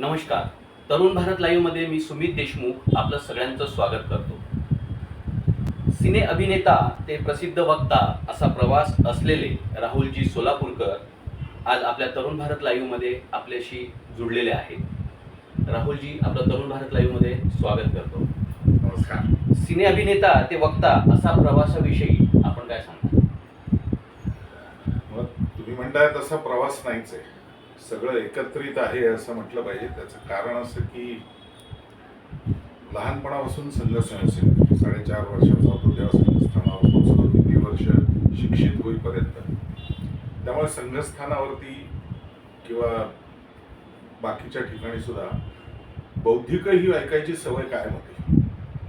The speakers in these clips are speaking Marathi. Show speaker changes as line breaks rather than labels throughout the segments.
नमस्कार. तरुण भारत लाईव्हमध्ये मी सुमित देशमुख आपलं सगळ्यांचं स्वागत करतो. सिने अभिनेता ते प्रसिद्ध वक्ता असा प्रवास असलेले राहुलजी सोलापूरकर आज आपल्या तरुण भारत लाईव्हमध्ये आपल्याशी जुळलेले आहेत. राहुलजी आपलं तरुण भारत लाईव्हमध्ये स्वागत करतो.
नमस्कार.
सिने अभिनेता ते वक्ता असा प्रवासाविषयी आपण काय सांगता
तुम्ही म्हणताय तसा प्रवास नाहीच आहे. सगळं एकत्रित आहे असं म्हटलं पाहिजे. त्याचं कारण असं की लहानपणापासून संघ स्वयंसेवक साडेचार वर्षाचा होतो तेव्हा संघस्थानावर पोहोचलो किती वर्ष शिक्षित होईपर्यंत. त्यामुळे संघस्थानावरती किंवा बाकीच्या ठिकाणी सुद्धा बौद्धिक ही ऐकायची सवय कायम होती.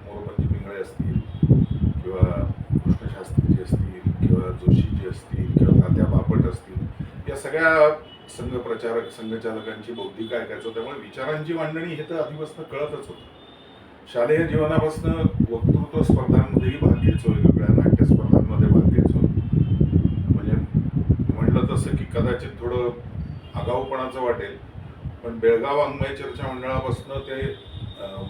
मोरोपंची पिंगळे असतील किंवा कृष्णशास्त्रीजी असतील किंवा जोशीजी असतील किंवा तात्या बापट असतील या सगळ्या संघ प्रचारक संघचालकांची बौद्धिक ऐकायचो त्यामुळे विचारांची मांडणी हे तर आधीपासून कळतच होतं. शालेय जीवनापासून वक्तृत्व स्पर्धांमध्येही भाग घ्यायचो वेगवेगळ्या नाट्य स्पर्धांमध्ये भाग घ्यायचो म्हणजे म्हणलं तसं की कदाचित थोडं आगाऊपणाचं वाटेल पण बेळगाव अंगमय चर्चा मंडळापासून ते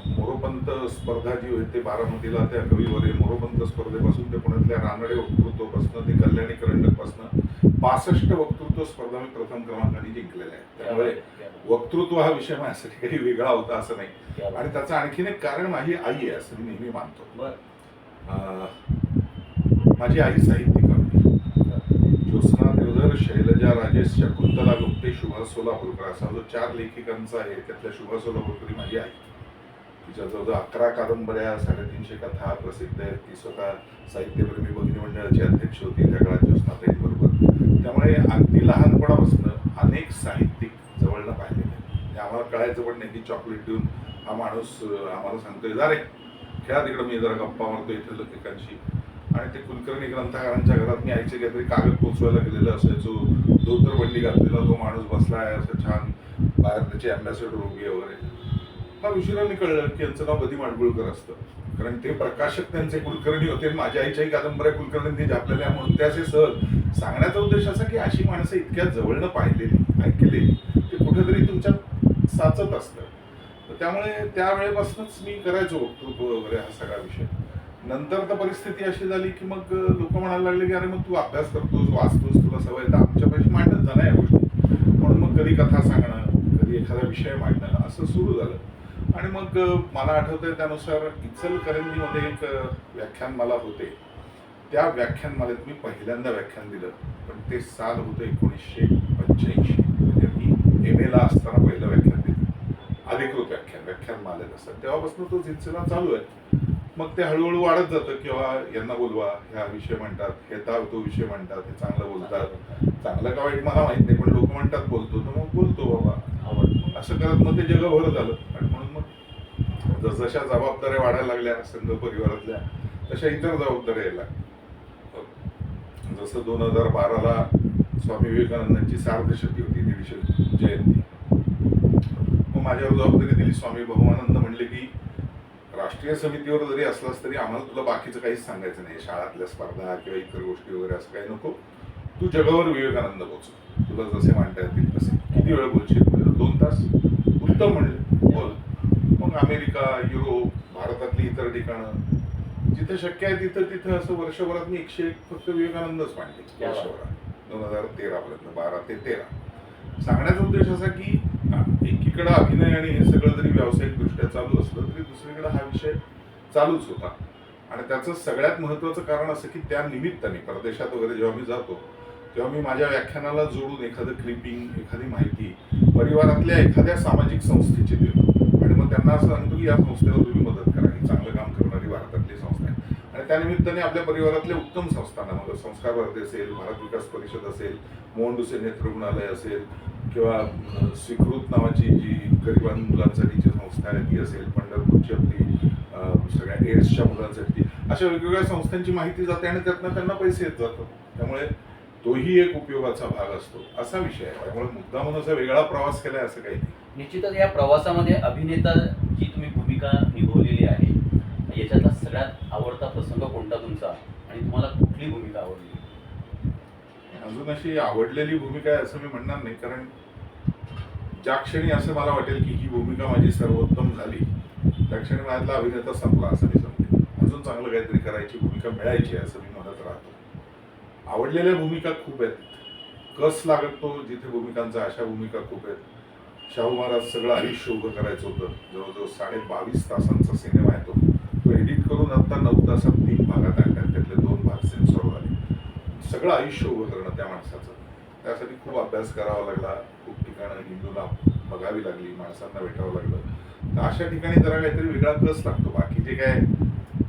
मोरोपंत स्पर्धा जी होती ते बारामतीला त्या कवीवरील मोरोपंत स्पर्धेपासून ते पुण्यातल्या रानडे वक्तृत्वापासून ते कल्याणी करंडकपासून पासष्ट वक्तृत्व स्पर्धा मी प्रथम क्रमांकाने जिंकलेल्या आहेत त्यामुळे वक्तृत्व हा विषय माझ्यासाठी काही वेगळा होता असं नाही. आणि त्याचं आणखीन एक कारण माझी आई आहे असं मी नेहमी मानतो. माझी आई साहित्यिक होती. ज्योत्स्ना देवधर शैलजा राजेश शकुंतला गुप्ते सुभाष सोलापूरकर असा जो चार लेखिकांचा आहे त्यातल्या सुभाष सोलापूरकर माझी आई. तिच्या जवळजवळ अकरा कादंबऱ्या साडेतीनशे कथा प्रसिद्ध आहेत ती स्वतः साहित्यप्रेमी भगिनी मंडळाची अध्यक्ष होती त्या काळात ज्योत्स्नाताई बरोबर त्यामुळे अगदी लहानपणापासून अनेक साहित्यिक जवळनं पाहिलेले आहेत. म्हणजे आम्हाला कळायचं पण नाही की चॉकलेट देऊन हा माणूस आम्हाला सांगतोय जा रे खेळा तिकडं मी जरा गप्पा मारतो इथे लेखकांशी. आणि ते कुलकर्णी ग्रंथकारांच्या घरात मी आईचे काहीतरी कागद पोचवायला गेलेलो असायचो. धोतर बंडी घातलेला तो माणूस बसला आहे असं छान बाहेर त्याचे अँबॅसेडर उभी वगैरे. फार उशिराने कळलं की यांचं नाव बदी माडगुळकर असतं. कारण ते प्रकाशक त्यांचे कुलकर्णी होते माझ्या आईच्याही कादंबऱ्या कुलकर्णींनी झापलेल्या म्हणून ते असे सहज सांगण्याचा उद्देश असा की अशी माणसं इतक्या जवळनं पाहिलेली ऐकलेली ते कुठेतरी तुमच्यात साचत असतं. तर त्यामुळे त्यावेळेपासूनच मी करायचो वक्तृत्व वगैरे हा सगळा विषय. नंतर तर परिस्थिती अशी झाली की मग लोक म्हणायला लागले की अरे मग तू अभ्यास करतोस वाचतोस तुला सवय तर आमच्यापाशी मांडत जाणार या गोष्टी. म्हणून मग कधी कथा सांगणं कधी एखादा विषय मांडणं असं सुरू झालं. आणि मग मला आठवतंय त्यानुसार इचलकरंजीमध्ये एक व्याख्यान मला होते. त्या व्याख्यानमालेत मी पहिल्यांदा व्याख्यान दिलं पण ते साल होतं एकोणीसशे पंच्याऐंशी. म्हणजे मी एम एला असताना पहिलं व्याख्यान दिलं. अधिकृत व्याख्यान व्याख्यान मालेत असतात तेव्हापासून तो सिलसिला चालू आहे. मग ते हळूहळू वाढत जातं किंवा यांना बोलवा ह्या विषय म्हणतात हे ताव तो विषय म्हणतात हे चांगलं बोलतात. चांगलं का वाईट मला माहीत नाही पण लोक म्हणतात बोलतो तर मग बोलतो बाबा
आवड
असं करत मग ते जगभर झालं. आणि म्हणून मग जसजशा जबाबदाऱ्या वाढायला लागल्या संघ परिवारातल्या तशा इतर जबाबदाऱ्या यायला लागल्या. जसं दोन हजार बाराला स्वामी विवेकानंदांची सार्धशती होती दीडशे जयंती. मग माझ्यावर जबाबदारी दिली स्वामी भगवानंद म्हणले की राष्ट्रीय समितीवर जरी असलास तरी आम्हाला तुला बाकीचं काहीच सांगायचं नाही. शाळातल्या स्पर्धा किंवा इतर गोष्टी वगैरे असं काही नको. तू जगावर विवेकानंद पोचव. तुला जसे मांडता येतील तसे. किती वेळ बोलशील? म्हणजे दोन तास. उत्तम म्हणले. बोल. मग अमेरिका युरोप भारतातली इतर ठिकाणं. जिथे शक्य आहे तिथं तिथं असं वर्षभरात मी एकशे एक फक्त विवेकानंदच मांडले. वर्षभरात. दोन हजार तेरा पर्यंत बारा ते तेरा. सांगण्याचा उद्देश असा की एकीकडं अभिनय आणि हे सगळं जरी व्यावसायिकदृष्ट्या चालू असलं तरी दुसरीकडे हा विषय चालूच होता. आणि त्याचं सगळ्यात महत्त्वाचं कारण असं की त्या निमित्ताने परदेशात वगैरे जेव्हा मी जातो तेव्हा मी माझ्या व्याख्यानाला जोडून एखादं क्लिपिंग एखादी माहिती परिवारातल्या एखाद्या सामाजिक संस्थेची देतो आणि मग त्यांना असं सांगतो की या संस्थेला तुम्ही मदत करा ही चांगलं काम करणारी भारतातली संस्था आहे आणि त्यानिमित्ताने आपल्या परिवारातल्या उत्तम संस्थांना म्हणजे संस्कार भारती असेल भारत विकास परिषद असेल मोहन डुसे नेत्र रुग्णालय असेल किंवा स्वीकृत नावाची जी गरिबां मुलांसाठीची संस्था आहे ती असेल पंढरपूरची आपली सगळ्या एड्सच्या मुलांसाठी अशा वेगवेगळ्या संस्थांची माहिती जाते आणि त्यातनं त्यांना पैसे येत जातात. त्यामुळे तोही एक उपयोगाचा भाग असतो. असा विषय आहे. त्यामुळे मुद्दा म्हणून असा वेगळा प्रवास केलाय असं काही
निश्चितच या प्रवासामध्ये अभिनेता जी तुम्ही भूमिका निभवलेली याच्यातला सगळ्यात आवडता प्रसंग कोणता तुमचा? आणि तुम्हाला कुठली भूमिका आवडली?
अजून अशी आवडलेली भूमिका आहे असं मी म्हणणार नाही कारण ज्या क्षणी असं मला वाटेल की ही भूमिका माझी सर्वोत्तम झाली त्या क्षणी माझ्यातला अभिनेता संपला असं मी समजेल अजून चांगलं काहीतरी करायची भूमिका मिळायची आहे असं मी म्हणत राहतो. आवडलेल्या भूमिका खूप आहेत. कस लागतो जिथे भूमिकांचा अशा भूमिका खूप आहेत. शाहू महाराज सगळं आयुष्य उभं करायचं होतं. जवळजवळ साडे बावीस तासांचा सिनेमा आहे तो. तो आता नऊ तासात तीन भागात आणतात त्यातले दोन भाग सेन्सॉर झाले सगळं आयुष्य उभं करणं त्या माणसाचं. त्यासाठी खूप अभ्यास करावा लागला. खूप ठिकाणं हिंदूला बघावी लागली माणसांना भेटावं लागलं. तर अशा ठिकाणी जरा काहीतरी वेगळा कस लागतो? बाकीचे काय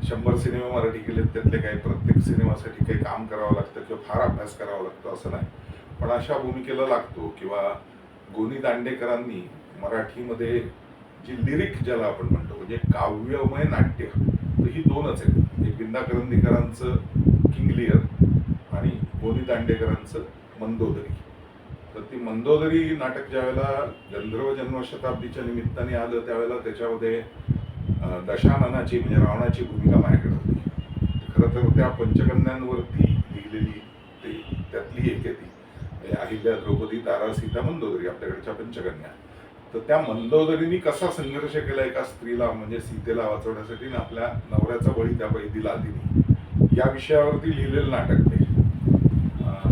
शंभर सिनेमे मराठी केले त्यातले काय प्रत्येक सिनेमासाठी काही काम करावं लागतं किंवा फार अभ्यास करावा लागतो असं नाही. पण अशा भूमिकेला लागतो किंवा गोनी दांडेकरांनी मराठीमध्ये जी लिरिक ज्याला आपण म्हणतो म्हणजे काव्यमय नाट्य. तर ही दोनच आहेत. एक विंदा करंदीकरांचं किंगलियर आणि गोनी दांडेकरांचं मंदोदरी. तर ती मंदोदरी नाटक ज्यावेळेला गंधर्व जन्मशताब्दीच्या निमित्ताने आलं त्यावेळेला त्याच्यामध्ये दशाननाची म्हणजे रावणाची भूमिका माझ्याकडे होती. खरं तर त्या पंचकन्यांवरती लिहिलेली ते त्यातली एक आहे ती. म्हणजे अहिल्या द्रौपदी तारा सीता मंदोदरी आपल्याकडच्या पंचकन्या. तर त्या मंदोदरीने कसा संघर्ष केला एका स्त्रीला म्हणजे सीतेला वाचवण्यासाठी ना आपल्या नवऱ्याचा बळी त्या दिला तिने या विषयावरती लिहिलेलं नाटक ते.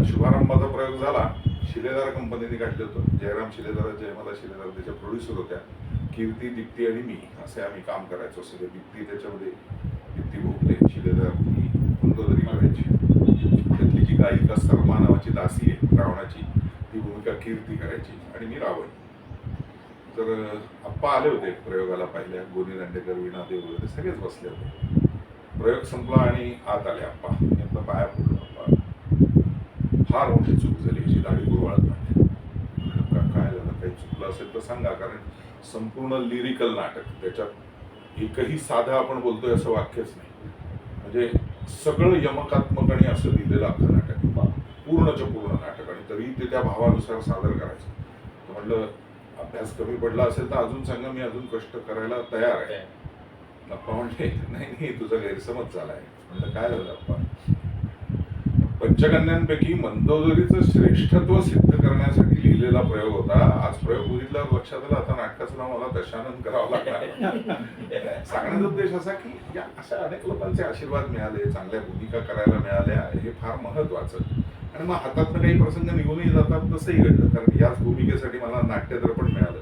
शुभारंभाचा प्रयोग झाला. शिलेदार कंपनीने काढलं होतं. जयराम शिलेदार जयमाला शिलेदार त्याच्या प्रोड्युसर होत्या. कीर्ती दीप्ती आणि मी असे आम्ही काम करायचो. सगळे दीप्ती त्याच्यामध्ये दीप्ती भोगले शिलेदार ही मंदोदरी करायची. त्यातली जी गायिका सरमा नावाची दासी आहे रावणाची ती भूमिका कीर्ती करायची. आणि मी रावण. तर अप्पा आप्पा आले होते प्रयोगाला पाहिल्या गोनी दांडेकर वीणा देव वगैरे सगळेच बसले होते. प्रयोग संपला आणि आत आले आप्पा मी आपला पाया पडलो आप्पा फार मोठी चूक झाली याची दाढी गुरवाळत नाही काय झालं? काही चुकलं असेल तर सांगा कारण संपूर्ण लिरिकल नाटक त्याच्यात एकही साधं आपण बोलतोय असं वाक्यच नाही. म्हणजे सगळं यमकात्मक आणि असं लिहिलेलं आपलं नाटक पूर्णच्या पूर्ण नाटक आणि तरी ते त्या भावानुसार सादर करायचं. म्हटलं अभ्यास कमी पडला असेल तर अजून सांगा मी अजून कष्ट करायला तयार आहे. अप्पा म्हणले नाही नाही तुझा गैरसमज झालाय. म्हणलं काय झालं अप्पा पंचकन्यांपैकी मंदोदरीचं श्रेष्ठत्व सिद्ध करण्यासाठी लिहिलेला प्रयोग होता. आज प्रयोग बघितल्यावर लक्षात आलं आता नाटकाचं नाव मला दशानंद करावं लागणार. सांगण्याचा उद्देश असा की या अशा अनेक लोकांचे आशीर्वाद मिळाले चांगल्या भूमिका करायला मिळाल्या. हे फार महत्वाचं आणि मग हातातनं काही प्रसंग निघूनही जातात तसंही घडलं. कारण याच भूमिकेसाठी मला नाट्यदर्पण मिळालं.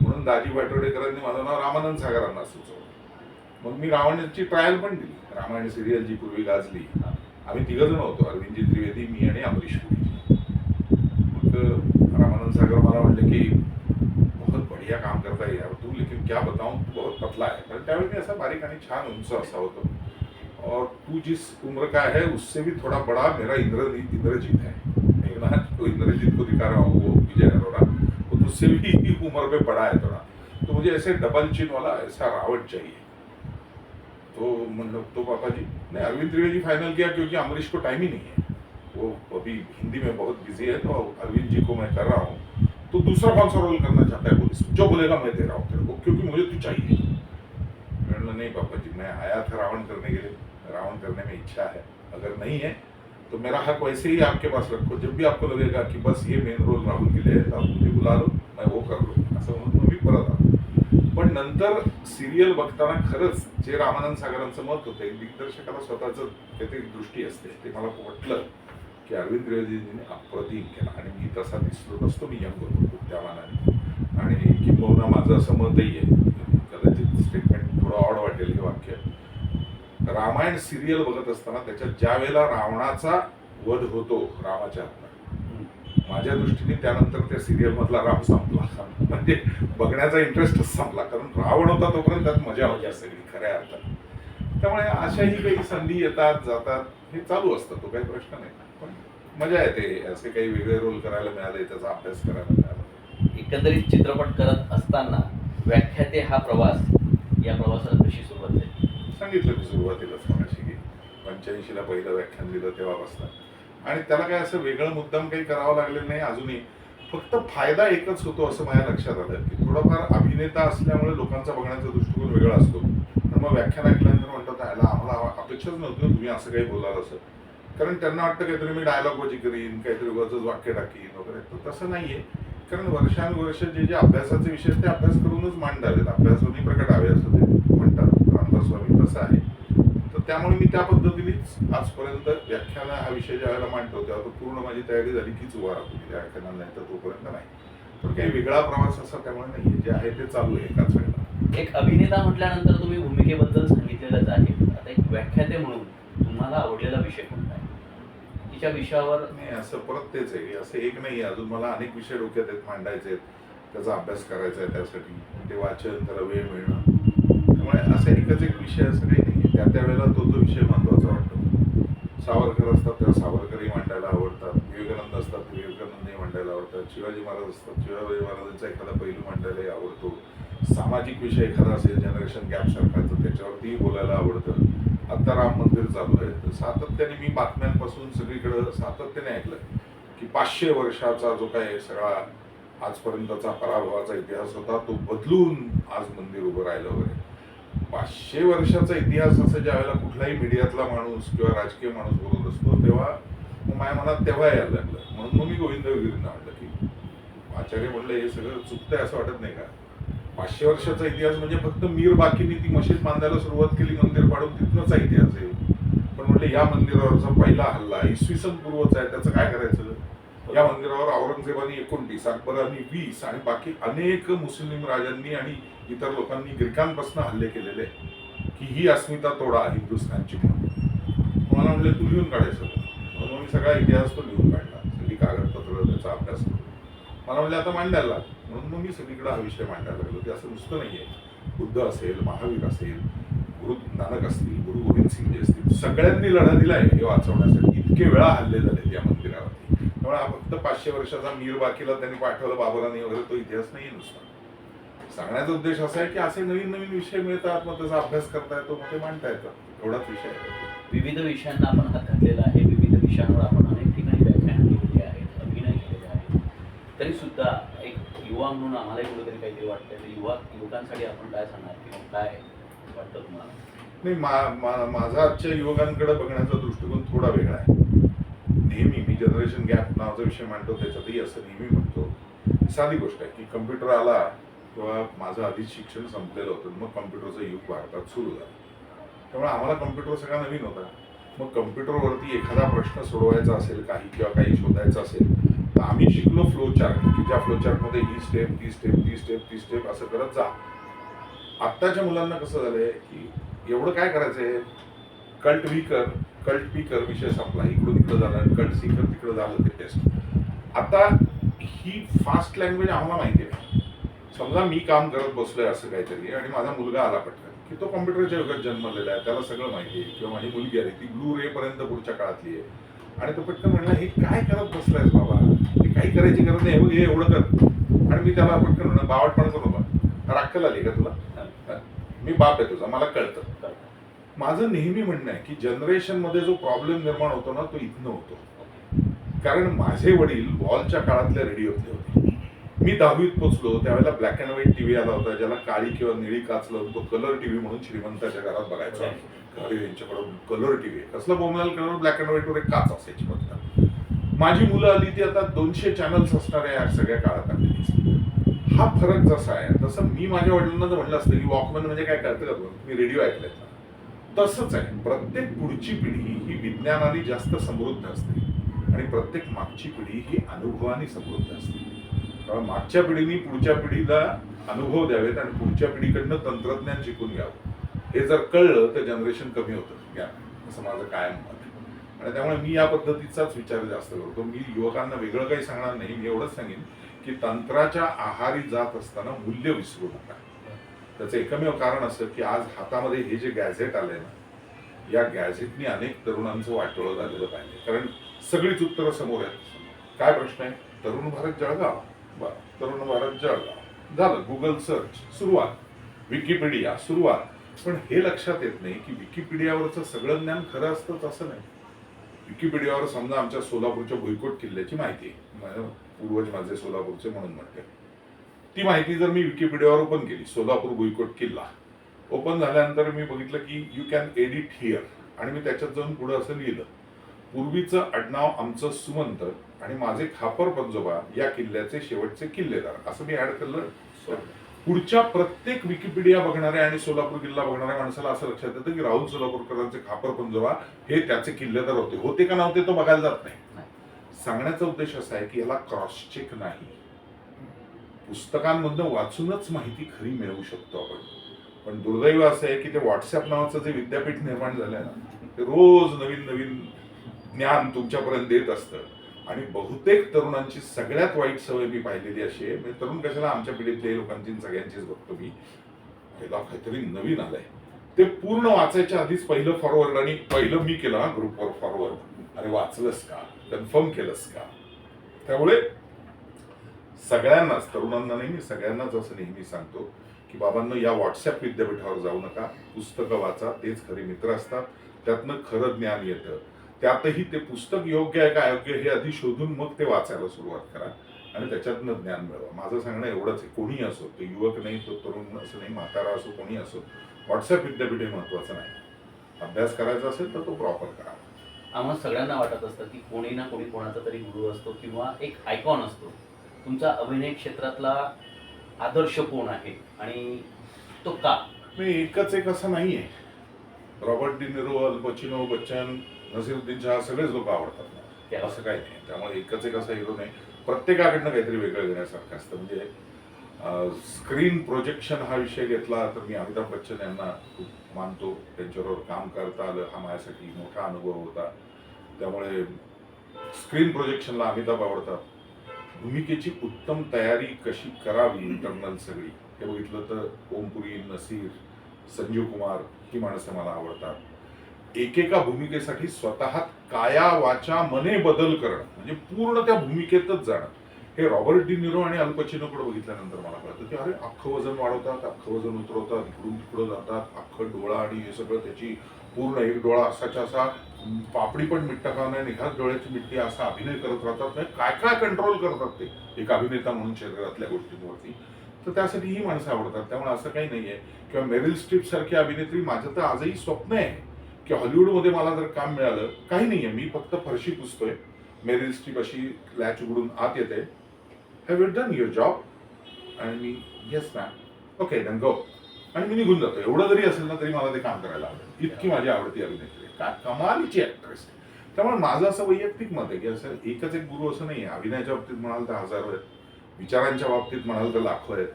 म्हणून दाजी पाटोडेकरांनी माझं नाव रामानंद सागरांना सुचवलं. मग मी रावणाची ट्रायल पण दिली. रामायण सिरियल जी पूर्वी गाजली. आम्ही तिघ जण होतो अरविंदजी त्रिवेदी मी आणि अमरीश पुरी. मग रामानंद सागर मला म्हणले की बहुत बढ़िया काम करता यार. तू लेकिन क्या बताऊं? तू बहुत पतला है तर त्यावेळी मी असा बारीक आणि छान उंच असा होतो. और तू जिस उम्र का है, उससे भी थोड़ा बड़ा मेरा इंद्र इंद्रजीत है। तो इंद्रजीत को दिखा रहा हूँ, वो विजय अरोरा वो तुझसे भी उम्र में बड़ा है थोड़ा। तो मुझे ऐसे डबल चिन वाला, ऐसा रावट चाहिए। तो मतलब तो पापा जी ने अरविंद त्रिवेदी फाइनल किया क्योंकि अमरीश को टाइम ही नहीं है। वो अभी हिंदी में बहुत बिज़ी है तो अरविंद जी को मैं कर रहा हूँ। तो दूसरा कौन सा रोल करना चाहता है पुलिस जो बोलेगा मैं दे रहा हूँ तेरे को, क्योंकि मुझे तू चाहिए। नहीं पापा जी मैं आया था रावण करने के लिए। राउंड करने में इच्छा है। अगर नहीं है तो मेरा हक वैसे ही आपके पास रखो। जब भी आपको लगेगा कि बस ये मेन रोल राहुल के लिए आप मुझे बुला लो मैं वो कर असं म्हणून मी परत आलो पण नंतर सिरियल बघताना खरंच जे रामानंद सागरांचं मत होतं एक दिग्दर्शकाला स्वतःचं त्याची दृष्टी असते. ते मला वाटलं की अरविंद त्रिवेदीजीने अप्रतिम केला. आणि मी तसा दिसलो नसतो मी यंग होतो त्या मानाने. आणि किंबहुना माझं असं मतही आहे. कदाचित स्टेटमेंट थोडं ऑड वाटेल हे वाक्य. रामायण सिरियल बघत असताना त्याच्यात ज्या वेळेला रावणाचा वध होतो रामाच्या हातनं माझ्या दृष्टीने त्यानंतर त्या सिरियल मधला राम संपला. म्हणजे बघण्याचा इंटरेस्टच संपला. कारण रावण होता तोपर्यंत त्यात मजा होती सगळी खऱ्या अर्थात त्यामुळे अशाही काही संधी येतात जातात हे चालू असतं. तो काही प्रश्न नाही. पण मजा येते असे काही वेगळे रोल करायला मिळाले त्याचा अभ्यास करायला मिळाला.
एकंदरीत चित्रपट करत असताना व्याख्याते हा प्रवास या प्रवासाला कशी सुरुवात
सांगितलं मी सुरुवातीलाच मगाशी की पंच्याऐंशीला पहिलं व्याख्यान दिलं तेव्हापासून. आणि त्याला काय असं वेगळं मुद्दाम काही करावं लागलेलं नाही अजूनही. फक्त फायदा एकच होतो असं माझ्या लक्षात आलं की थोडाफार अभिनेता असल्यामुळे लोकांचा बघण्याचा दृष्टिकोन वेगळा असतो. पण मग व्याख्यान ऐकल्यानंतर म्हणतात याला आम्हाला अपेक्षाच नव्हती तुम्ही असं काही बोलाल असं. कारण त्यांना वाटतं काहीतरी मी डायलॉग वजी करीन काहीतरी वरच वाक्य टाकीन वगैरे. तर तसं नाहीये. कारण वर्षानुवर्ष जे जे अभ्यासाचे विषय ते अभ्यास करूनच मांडावेत. अभ्यासाने प्रकटावे असं ते तसं आहे. तर त्यामुळे मी त्या पद्धतीनेच आजपर्यंत व्याख्यान हा विषय ज्या वेळेला मांडतो तेव्हा तो पूर्ण माझी तयारी झाली कीच उभा राहतो व्याख्यानाला नाही तर तोपर्यंत नाही. पण काही वेगळा प्रवास असा त्यामुळे नाही जे आहे ते चालू आहे एकाच वेळेला.
एक अभिनेता म्हटल्यानंतर तुम्ही भूमिकेबद्दल सांगितलेलंच आहे. आता एक व्याख्याते म्हणून तुम्हाला आवडलेला विषय कोणता आहे? तिच्या विषयावर
नाही असं परत तेच आहे. असं एक नाही अजून मला अनेक विषय डोक्यात आहेत मांडायचे आहेत. त्याचा अभ्यास करायचा आहे त्यासाठी. ते वाचन त्याला वेळ मिळणं. म्हणजे त्यामुळे असे एकच एक विषय असं काही नाही त्या त्या वेळेला तो तो विषय महत्त्वाचा वाटतो. सावरकर असतात त्या सावरकरही मांडायला आवडतात. विवेकानंद असतात विवेकानंदही मांडायला आवडतात. शिवाजी महाराज असतात शिवाजी महाराजांचा एखादा पैलू मांडायलाही आवडतो. सामाजिक विषय एखादा असेल जनरेशन गॅप सारखा तर त्याच्यावरतीही बोलायला आवडतं. आता राम मंदिर चालू आहे. तर सातत्याने मी बातम्यांपासून सगळीकडं सातत्याने ऐकलं की पाचशे वर्षाचा जो काय सगळा आजपर्यंतचा पराभवाचा इतिहास होता तो बदलून आज मंदिर उभं राहिलं वगैरे. पाचशे वर्षाचा इतिहास असं ज्या वेळेला कुठलाही मीडियातला माणूस किंवा राजकीय माणूस बोलत असतो तेव्हा मग माझ्या मनात तेव्हा यायला लागलं. म्हणून मग मी गोविंदगिरींना म्हटलं की आचार्य म्हणलं हे सगळं चुकतंय असं वाटत नाही का? पाचशे वर्षाचा इतिहास म्हणजे फक्त मीर बाकीनी ती मशीद बांधायला सुरुवात केली मंदिर पाडून तिथनंचा इतिहास आहे. पण म्हणलं या मंदिरावरचा पहिला हल्ला इसवी सन पूर्वचा आहे त्याचं काय करायचं? या मंदिरावर औरंगजेबाने एकोणतीस अकबरांनी वीस आणि बाकी अनेक मुस्लिम राजांनी आणि इतर लोकांनी ग्रीकांपासून हल्ले केलेले आहे. की ही अस्मिता तोडा हिंदुस्थानची म्हणून. मला म्हणले तू लिहून काढायचं म्हणून मी सगळा इतिहास तो लिहून काढला. सगळी कागदपत्र त्याचा अभ्यास करून. मला म्हणले आता मांडायला लाग. म्हणून मग मी सगळीकडे हा विषय मांडायला लागलो. ते असं नुसतं नाही आहे बुद्ध असेल महावीर असेल गुरु नानक असतील गुरु गोविंद सिंगजी असतील सगळ्यांनी लढा दिला आहे हे वाचवण्यासाठी. इतके वेळा हल्ले झाले या मंदिरावरती. त्यामुळे हा फक्त पाचशे वर्षाचा मीर बाकीला त्यांनी पाठवलं बाबरांनी वगैरे तो इतिहास नाही नुसता. सांगण्याचा उद्देश असा आहे की असे नवीन नवीन विषय मिळतात मग त्याचा अभ्यास करता येतो मग ते मांडता येतात एवढाच विषय आहे.
विविध विषयांना आपण हात घातलेला आहे. विविध विषयांवर आपण अनेक ठिकाणी व्याख्यान केलेली आहेत अभिनय केलेले आहेत. तरी सुद्धा एक युवा म्हणून आम्हालाही कुठेतरी काहीतरी वाटतं तर युवा युवकांसाठी आपण काय सांगणार किंवा काय वाटतं तुम्हाला?
नाही मा- मा- माझा आजच्या युवकांकडे बघण्याचा दृष्टिकोन थोडा वेगळा आहे. नेहमी मी जनरेशन गॅप नावाचा विषय मांडतो त्याच्यातही असं नेहमी म्हणतो. साधी गोष्ट आहे की कम्प्युटर आला किंवा माझं आधीच शिक्षण संपलेलं होतं मग कम्प्युटरचं युग भारतात सुरू झालं. त्यामुळे आम्हाला कम्प्युटर सगळा नवीन होता. मग कम्प्युटरवरती एखादा प्रश्न सोडवायचा असेल काही किंवा काही शोधायचं असेल तर आम्ही शिकलो फ्लो चार्ट की ज्या फ्लो चार्टमध्ये ही स्टेप ती स्टेप ती स्टेप ती स्टेप असं करत जा. आत्ताच्या मुलांना कसं झालंय की एवढं काय करायचंय? कल्ट व्ही कर कल्ट पी कर विषय संपला. इकडून इकडं झालं कल्ट सी कर तिकडं झालं ते टेस्ट आता ही फास्ट लँग्वेज आम्हाला माहिती नाही. समजा मी काम करत बसलोय असं काहीतरी आणि माझा मुलगा आला पटकन की तो कॉम्प्युटरच्या युगात जन्मलेला आहे त्याला सगळं माहिती आहे. किंवा माझी मुलगी आली ती ब्लू रे पर्यंत पुढच्या काळातली आहे. आणि तो पटकन म्हणला हे काय करत बसलायस बाबा? हे काही करायची गरज नाही हे हे एवढं कर. आणि मी त्याला पटकन म्हणलं बावटपण करू नका. राखल आली का तुला? मी बाप आहे तुझा मला कळतं. माझं नेहमी म्हणणं आहे की जनरेशनमध्ये जो प्रॉब्लेम निर्माण होतो ना तो इथनं होतो. कारण माझे वडील वॉलच्या काळातले रेडिओतले होते. मी दहावीत पोचलो त्यावेळेला ब्लॅक अँड व्हाईट टीव्ही आला होता ज्याला काळी किंवा निळी काच लावून तो कलर टीव्ही म्हणून श्रीमंताच्या घरात बघायचा. अरे यांच्याकडं कलर टीव्ही कसला बोमलाल कलर ब्लॅक अँड व्हाईट वर एक काच असायची फक्त माझी मुलं आली ती आता दोनशे चॅनल्स असणाऱ्या या सगळ्या काळात आलेली. हा फरक जसा आहे तसं मी माझ्या वडिलांना जर म्हणलं असतं की वॉकमॅन म्हणजे काय कळतं का तुम्हाला मी रेडिओ ऐकलाय. तसंच आहे. प्रत्येक पुढची पिढी ही विज्ञानाने जास्त समृद्ध असते. आणि प्रत्येक मागची पिढी ही अनुभवाने समृद्ध असते. त्यामुळे मागच्या पिढीने पुढच्या पिढीला अनुभव द्यावेत आणि पुढच्या पिढीकडनं तंत्रज्ञान शिकून घ्यावं. हे जर कळलं तर जनरेशन कमी होतं. ज्ञान असं माझं कायम मत आहे. आणि त्यामुळे मी या पद्धतीचाच विचार जास्त करतो. मी युवकांना वेगळं काही सांगणार नाही. मी एवढंच सांगेन की तंत्राच्या आहारी जात असताना मूल्य विसरू नका. त्याचं एकमेव कारण असं की आज हातामध्ये हे जे गॅझेट आलंय ना या गॅझेटनी अनेक तरुणांचं वाटोळं झालेलं पाहिजे कारण सगळीच उत्तरं समोर आहेत. काय प्रश्न आहे? तरुण भारत जळगाव. तरुण भारत जळगाव झालं. गुगल सर्च सुरुवात. विकिपीडिया सुरुवात. पण हे लक्षात येत नाही की विकिपीडियावरचं सगळं ज्ञान खरं असतंच असं नाही. विकिपीडियावर समजा आमच्या सोलापूरच्या भुईकोट किल्ल्याची माहिती आहे. पूर्वज माझे सोलापूरचे म्हणून म्हणते. ती माहिती जर मी विकिपीडियावर ओपन केली सोलापूर भुईकोट किल्ला ओपन झाल्यानंतर मी बघितलं की यू कॅन एडिट हिअर आणि मी त्याच्यात जाऊन पुढं असं लिहिलं. पूर्वीचं आडनाव आमचं सुमंत आणि माझे खापर पंजोबा या किल्ल्याचे शेवटचे किल्लेदार. असं मी ऍड केलं. पुढच्या प्रत्येक विकिपीडिया बघणाऱ्या आणि सोलापूर किल्ला बघणाऱ्या माणसाला असं लक्षात येतं की राहुल सोलापूरकरांचे खापर पंजोबा हे त्याचे किल्लेदार होते. होते का नव्हते तो बघायला जात नाही.
नाही.
सांगण्याचा उद्देश असा आहे की याला क्रॉस चेक नाही. पुस्तकांमधनं वाचूनच माहिती खरी मिळवू शकतो आपण. पण दुर्दैव असं आहे की ते व्हॉट्सअप नावाचं जे विद्यापीठ निर्माण झालंय ना ते रोज नवीन नवीन ज्ञान तुमच्यापर्यंत देत असतं. आणि बहुतेक तरुणांची सगळ्यात वाईट सवय मी पाहिलेली अशी आहे. म्हणजे तरुण कशाला आमच्या पिढीतल्या लोकांची सगळ्यांचीच बघतो मी ह्याला काहीतरी नवीन आलंय. ते पूर्ण वाचायच्या आधीच पहिलं फॉरवर्ड आणि पहिलं मी केलं हा ग्रुपवर फॉरवर्ड अरे वाचलंस का? कन्फर्म केलंस का? त्यामुळे सगळ्यांनाच तरुणांना नाही मी सगळ्यांनाच असं नेहमी सांगतो की बाबांना या व्हॉट्सअप विद्यापीठावर जाऊ नका. पुस्तकं वाचा तेच खरे मित्र असतात. त्यातनं खरं ज्ञान येतं. त्यातही ते पुस्तक योग्य आहे का अयोग्य हे आधी शोधून मग ते वाचायला सुरुवात करा आणि त्याच्यातनं ज्ञान मिळवा. माझं सांगणं एवढंच आहे कोणी असो तो युवक नाही तो तरुण असं नाही म्हातारा असो कोणी असो व्हॉट्सअप विद्यापीठ हे महत्वाचं नाही. अभ्यास करायचा असेल तर तो प्रॉपर करा.
आम्हा सगळ्यांना वाटत असतं की कोणी ना कोणी कोणाचा तरी गुरु असतो किंवा एक आयकॉन असतो. तुमचा अभिनय क्षेत्रातला आदर्श कोण आहे आणि तो का?
नाही एकच एक असं नाहीये. रॉबर्ट डी निरो अल पचिनो बच्चन नसीरुद्दीन शहा सगळेच लोक आवडतात. असं काही नाही. त्यामुळे एकच एक असा हिरो नाही. प्रत्येकाकडनं काहीतरी वेगळं घेण्यासारखं असतं. म्हणजे स्क्रीन प्रोजेक्शन हा विषय घेतला तर मी अमिताभ बच्चन यांना खूप मानतो. त्यांच्याबरोबर काम करता आलं. हा माझ्यासाठी मोठा अनुभव होता. त्यामुळे स्क्रीन प्रोजेक्शनला अमिताभ आवडतात. भूमिकेची उत्तम तयारी कशी करावी इंटरनल सगळी? हे बघितलं तर ओमपुरी नसीर संजीव कुमार ही माणसं मला आवडतात. एकेका भूमिकेसाठी स्वतः काया वाचा मने बदल करणं म्हणजे पूर्ण त्या भूमिकेतच जाणं. हे रॉबर्ट डी निरो आणि अल्पचिनोकडे बघितल्यानंतर मला कळतं की अरे अख्खं वजन वाढवतात अख्खं वजन उतरवतात इकडून तिकडं जातात अख्खं डोळा आणि हे सगळं त्याची पूर्ण एक डोळा असाच्या असा पापडी पण मिट्टा का नाही निघात डोळ्याची मिट्टी असा अभिनय करत राहतात. म्हणजे काय काय कंट्रोल करतात ते? एक अभिनेता म्हणून शरीरातल्या गोष्टींवरती. तर त्यासाठी ही माणसं आवडतात. त्यामुळे असं काही नाही आहे किंवा मेरिल स्ट्रीप सारखी अभिनेत्री माझं तर आजही स्वप्न आहे. की हॉलिवूडमध्ये मला जर काम मिळालं काही नाहीये मी फक्त फरशी पुसतोय. मेरिल स्ट्रीप अशी लॅच उघडून आत येते. Have you done your job आणि मी yes ma'am okay done go आणि मी निघून जातो. एवढं जरी असेल ना तरी मला ते काम करायला आवडेल. इतकी माझी आवडती अभिनेत्री काय कमालीची ऍक्ट्रेस त्यामुळे माझं असं वैयक्तिक मत आहे की असं एकच एक गुरु असं नाही आहे अभिनयाच्या बाबतीत म्हणाल तर हजारो आहेत. विचारांच्या बाबतीत म्हणाल तर लाखो आहेत.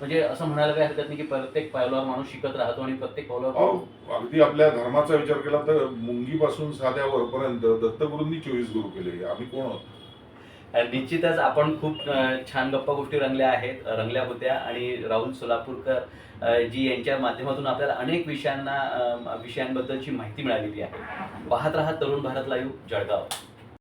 म्हणजे असं म्हणायला काही हरकत नाही की प्रत्येक पावलावर माणूस शिकत राहतो आणि प्रत्येक पावलावर
अगदी आपल्या धर्माचा विचार केला तर मुंगीपासून साध्या वरपर्यंत दत्तगुरूंनी चोवीस गुरु केले. आम्ही कोण आहोत?
निश्चितच आपण खूप छान गप्पा गोष्टी रंगल्या आहेत रंगल्या होत्या आणि राहुल सोलापूरकर जी यांच्या माध्यमातून आपल्याला अनेक विषयांना विषयांबद्दलची माहिती मिळालेली आहे. पाहत राहा तरुण भारत लाईव्ह जळगाव.